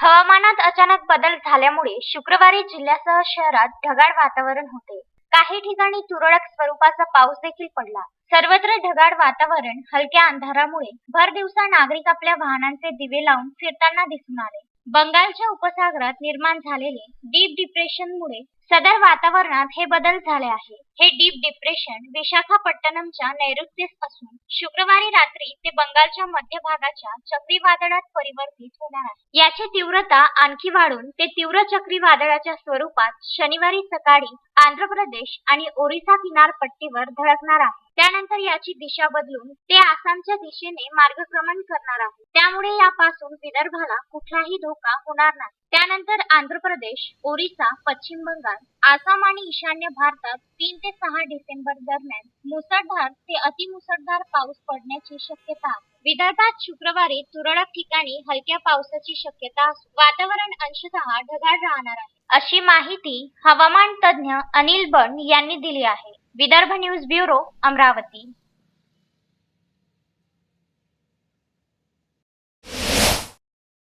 हवामानात अचानक बदल झाल्यामुळे शुक्रवारी जिल्ह्यासह शहरात ढगाळ वातावरण होते. काही ठिकाणी तुरळक स्वरूपाचा पाऊस देखील पडला. सर्वत्र ढगाळ वातावरण हलक्या अंधारामुळे भर दिवसा नागरिक आपल्या वाहनांचे दिवे लावून फिरताना दिसून आले. बंगालच्या उपसागरात निर्माण झालेले डीप डिप्रेशनमुळे सदर वातावरणात हे बदल झाले आहे. हे डीप डिप्रेशन विशाखापट्टणमच्या नैऋत्येस असून शुक्रवारी रात्री ते बंगालच्या मध्य भागाच्या चक्रीवादळात परिवर्तित होणार आहे. याची तीव्रता आणखी वाढून ते तीव्र चक्रीवादळाच्या स्वरूपात शनिवारी सकाळी आंध्र प्रदेश आणि ओरिसा किनारपट्टीवर धडकणार आहे. त्यानंतर याची दिशा बदलून ते आसामच्या दिशेने मार्गक्रमण करणार आहे. त्यामुळे यापासून विदर्भाला कुठलाही धोका होणार नाही. त्यानंतर आंध्र प्रदेश ओरिसा पश्चिम बंगाल आसाम आणि ईशान्य भारतात तीन ते सहा डिसेंबर दरम्यान मुसळधार ते अतिमुसळधार पाऊस पडण्याची शक्यता आहे. विदर्भात शुक्रवारी तुरळक ठिकाणी हलक्या पावसाची शक्यता असून वातावरण अंशतः ढगाळ राहणार आहे. अशी माहिती हवामान तज्ज्ञ अनिल बन यांनी दिली आहे. Vidarbha news bureau Amravati.